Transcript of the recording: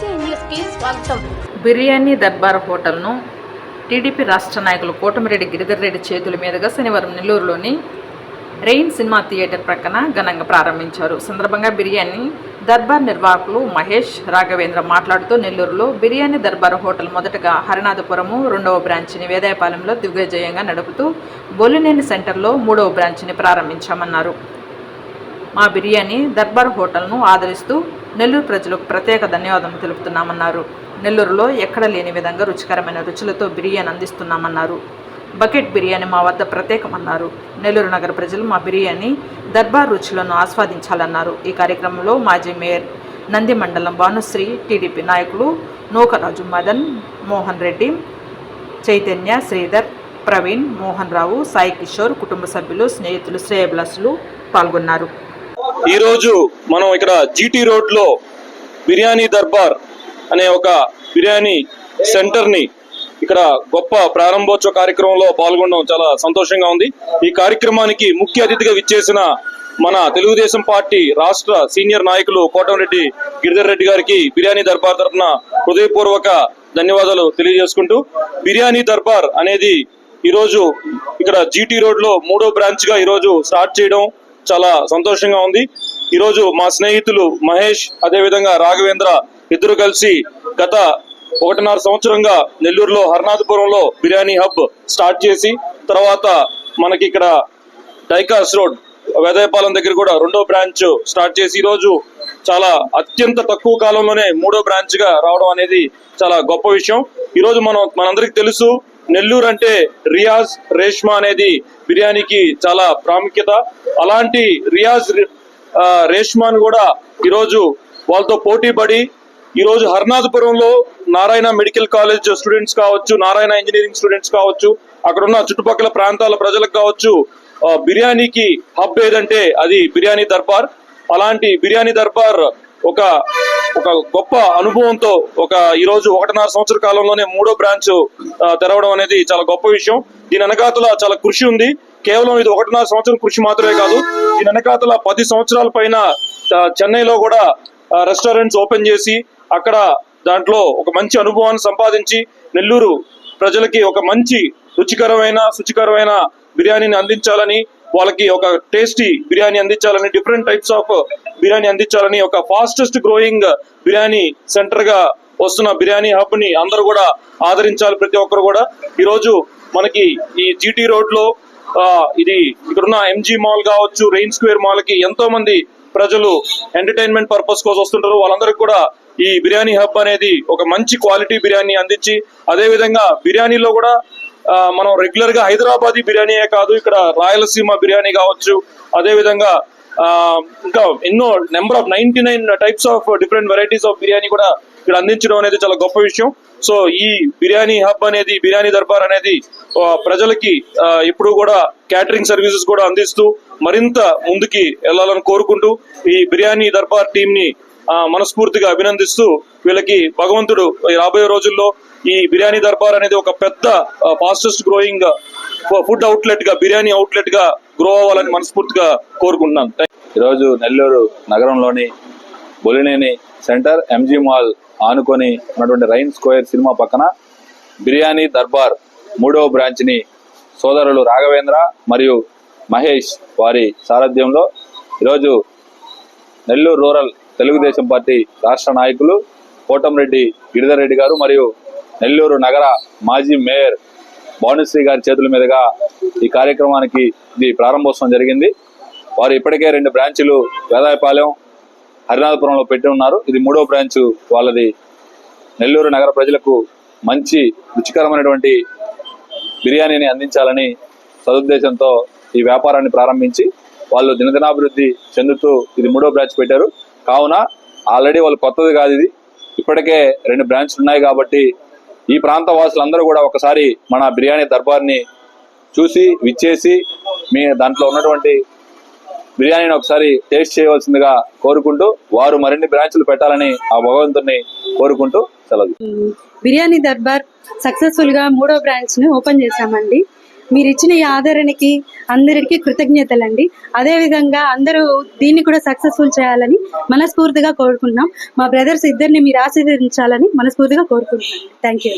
స్వాగతం. బిర్యానీ దర్బార్ హోటల్ను టీడీపీ రాష్ట్ర నాయకులు కోటమిరెడ్డి గిరిధర్ రెడ్డి చేతుల మీదుగా శనివారం నెల్లూరులోని రెయిన్ సినిమా థియేటర్ ప్రక్కన ఘనంగా ప్రారంభించారు. సందర్భంగా బిర్యానీ దర్బార్ నిర్వాహకులు మహేష్ రాఘవేంద్ర మాట్లాడుతూ నెల్లూరులో బిర్యానీ దర్బార్ హోటల్ మొదటగా హరినాథపురము రెండవ బ్రాంచ్ని వేదాయపాలెంలో దిగ్విజయంగా నడుపుతూ బొల్లినేని సెంటర్లో మూడవ బ్రాంచ్ని ప్రారంభించామన్నారు. మా బిర్యానీ దర్బార్ హోటల్ను ఆదరిస్తూ నెల్లూరు ప్రజలకు ప్రత్యేక ధన్యవాదాలు తెలుపుతున్నామన్నారు. నెల్లూరులో ఎక్కడ లేని విధంగా రుచికరమైన రుచులతో బిర్యానీ అందిస్తున్నామన్నారు. బకెట్ బిర్యానీ మా వద్ద ప్రత్యేకమన్నారు. నెల్లూరు నగర ప్రజలు మా బిర్యానీ దర్బార్ రుచులను ఆస్వాదించాలన్నారు. ఈ కార్యక్రమంలో మాజీ మేయర్ నంది మండలం భానుశ్రీ టీడీపీ నాయకులు నూకరాజు మదన్ మోహన్ రెడ్డి చైతన్య శ్రీధర్ ప్రవీణ్ మోహన్ రావు సాయి కిషోర్ కుటుంబ సభ్యులు స్నేహితులు శ్రేయభిలాసులు పాల్గొన్నారు. ఈ రోజు మనం ఇక్కడ జీటీ రోడ్లో బిర్యానీ దర్బార్ అనే ఒక బిర్యానీ సెంటర్ని ఇక్కడ గొప్ప ప్రారంభోత్సవ కార్యక్రమంలో పాల్గొనడం చాలా సంతోషంగా ఉంది. ఈ కార్యక్రమానికి ముఖ్య అతిథిగా విచ్చేసిన మన తెలుగుదేశం పార్టీ రాష్ట్ర సీనియర్ నాయకులు కోటంరెడ్డి గిరిధర్ రెడ్డి గారికి బిర్యానీ దర్బార్ తరఫున హృదయపూర్వక ధన్యవాదాలు తెలియజేసుకుంటూ బిర్యానీ దర్బార్ అనేది ఈరోజు ఇక్కడ జీటీ రోడ్లో మూడో బ్రాంచ్గా ఈరోజు స్టార్ట్ చేయడం చాలా సంతోషంగా ఉంది. ఈరోజు మా స్నేహితులు మహేష్ అదే విధంగా రాఘవేంద్ర ఇద్దరు కలిసి గత ఒకటిన్నర సంవత్సరంగా నెల్లూరులో హర్నాథపురంలో బిర్యానీ హబ్ స్టార్ట్ చేసి తర్వాత మనకి ఇక్కడ డైకాస్ రోడ్ వేదాయపాలెం దగ్గర కూడా రెండో బ్రాంచ్ స్టార్ట్ చేసి ఈ రోజు చాలా అత్యంత తక్కువ కాలంలోనే మూడో బ్రాంచ్గా రావడం అనేది చాలా గొప్ప విషయం. ఈరోజు మనం మనందరికి తెలుసు నెల్లూరు అంటే రియాజ్ రేష్మా అనేది బిర్యానీకి చాలా ప్రాముఖ్యత. అలాంటి రియాజ్ రి- రేష్మాను కూడా ఈరోజు వాళ్ళతో పోటీ పడి ఈరోజు హర్నాథపురంలో నారాయణ మెడికల్ కాలేజ్ స్టూడెంట్స్ కావచ్చు నారాయణ ఇంజనీరింగ్ స్టూడెంట్స్ కావచ్చు అక్కడ ఉన్న చుట్టుపక్కల ప్రాంతాల ప్రజలకు కావచ్చు బిర్యానీకి హబ్ ఏదంటే అది బిర్యానీ దర్బార్. అలాంటి బిర్యానీ దర్బార్ ఒక ఒక గొప్ప అనుభవంతో ఒక ఈ రోజు ఒకటిన్నర సంవత్సర కాలంలోనే మూడో బ్రాంచ్ తెరవడం అనేది చాలా గొప్ప విషయం. దీని వెనకాతల చాలా కృషి ఉంది. కేవలం ఇది ఒకటిన్నర సంవత్సరం కృషి మాత్రమే కాదు దీని వెనకాతల పది సంవత్సరాల పైన చెన్నైలో కూడా రెస్టారెంట్స్ ఓపెన్ చేసి అక్కడ దాంట్లో ఒక మంచి అనుభవాన్ని సంపాదించి నెల్లూరు ప్రజలకి ఒక మంచి రుచికరమైన శుచికరమైన బిర్యానీని అందించాలని వాళ్ళకి ఒక టేస్టీ బిర్యానీ అందించాలని డిఫరెంట్ టైప్స్ ఆఫ్ బిర్యానీ అందించాలని ఒక ఫాస్టెస్ట్ గ్రోయింగ్ బిర్యానీ సెంటర్గా వస్తున్న బిర్యానీ హబ్ని అందరూ కూడా ఆదరించాలి ప్రతి ఒక్కరు కూడా. ఈ రోజు మనకి ఈ జీటీ రోడ్లో ఆ, ఇది ఇక్కడున్న ఎంజీ మాల్ కావచ్చు రెయిన్ స్క్వేర్ మాల్కి ఎంతో మంది ప్రజలు ఎంటర్టైన్మెంట్ పర్పస్ కోసం వస్తుంటారు. వాళ్ళందరికీ కూడా ఈ బిర్యానీ హబ్ అనేది ఒక మంచి క్వాలిటీ బిర్యానీ అందించి అదేవిధంగా బిర్యానీలో కూడా మనం రెగ్యులర్గా హైదరాబాదీ బిర్యానీయే కాదు ఇక్కడ రాయలసీమ బిర్యానీ కావచ్చు అదే విధంగా ఆ, ఇంకా ఎన్నో number of ninety nine types of different varieties of biryani కూడా ఇక్కడ అందించడం అనేది చాలా గొప్ప విషయం. సో ఈ బిర్యానీ హబ్ అనేది బిర్యానీ దర్బార్ అనేది ప్రజలకి ఇప్పుడు కూడా క్యాటరింగ్ సర్వీసెస్ కూడా అందిస్తూ మరింత ముందుకి వెళ్ళాలని కోరుకుంటూ ఈ బిర్యానీ దర్బార్ టీం ని మనస్ఫూర్తిగా అభినందిస్తూ వీళ్ళకి భగవంతుడు రాబోయే రోజుల్లో ఈ బిర్యానీ దర్బార్ అనేది ఒక పెద్ద ఫాస్టెస్ట్ గ్రోయింగ్ ఫుడ్ అవుట్లెట్గా బిర్యానీ అవుట్లెట్గా గ్రో అవ్వాలని మనస్ఫూర్తిగా కోరుకుంటున్నాను. ఈరోజు నెల్లూరు నగరంలోని బొలినేని సెంటర్ ఎంజీ మాల్ ఆనుకొని ఉన్నటువంటి రైన్ స్క్వేర్ సినిమా పక్కన బిర్యానీ దర్బార్ మూడవ బ్రాంచ్ని సోదరులు రాఘవేంద్ర మరియు మహేష్ వారి సారథ్యంలో ఈరోజు నెల్లూరు రూరల్ తెలుగుదేశం పార్టీ రాష్ట్ర నాయకులు కోటంరెడ్డి గిరిధర్ రెడ్డి గారు మరియు నెల్లూరు నగర మాజీ మేయర్ భానుశ్రీ గారి చేతుల మీదుగా ఈ కార్యక్రమానికి ఇది ప్రారంభోత్సవం జరిగింది. వారు ఇప్పటికే రెండు బ్రాంచులు వేదాయపాలెం హరినాథపురంలో పెట్టి ఉన్నారు. ఇది మూడో బ్రాంచ్ వాళ్ళది. నెల్లూరు నగర ప్రజలకు మంచి రుచికరమైనటువంటి బిర్యానీని అందించాలని సదుద్దేశంతో ఈ వ్యాపారాన్ని ప్రారంభించి వాళ్ళు దినదినాభివృద్ధి చెందుతూ ఇది మూడో బ్రాంచ్ పెట్టారు. కావున ఆల్రెడీ వాళ్ళు కొత్తది కాదు ఇది. ఇప్పటికే రెండు బ్రాంచ్లు ఉన్నాయి కాబట్టి ఈ ప్రాంత వాసులందరూ కూడా ఒకసారి మన బిర్యానీ దర్బార్ని చూసి విచ్చేసి మీ దాంట్లో ఉన్నటువంటి బిర్యానీని ఒకసారి టేస్ట్ చేయవలసిందిగా కోరుకుంటూ వారు మరిన్ని బ్రాంచ్లు పెట్టాలని ఆ భగవంతుని కోరుకుంటూ సెలవు. బిర్యానీ దర్బార్ సక్సెస్ఫుల్గా మూడో బ్రాంచ్ను ఓపెన్ చేశామండి. మీరు ఇచ్చిన ఈ ఆదరణకి అందరికీ కృతజ్ఞతలండి. అదేవిధంగా అందరూ దీన్ని కూడా సక్సెస్ఫుల్ చేయాలని మనస్ఫూర్తిగా కోరుకుంటున్నాం. మా బ్రదర్స్ ఇద్దరిని మీరు ఆశీర్వదించాలని మనస్ఫూర్తిగా కోరుకుంటున్నాం. Thank you.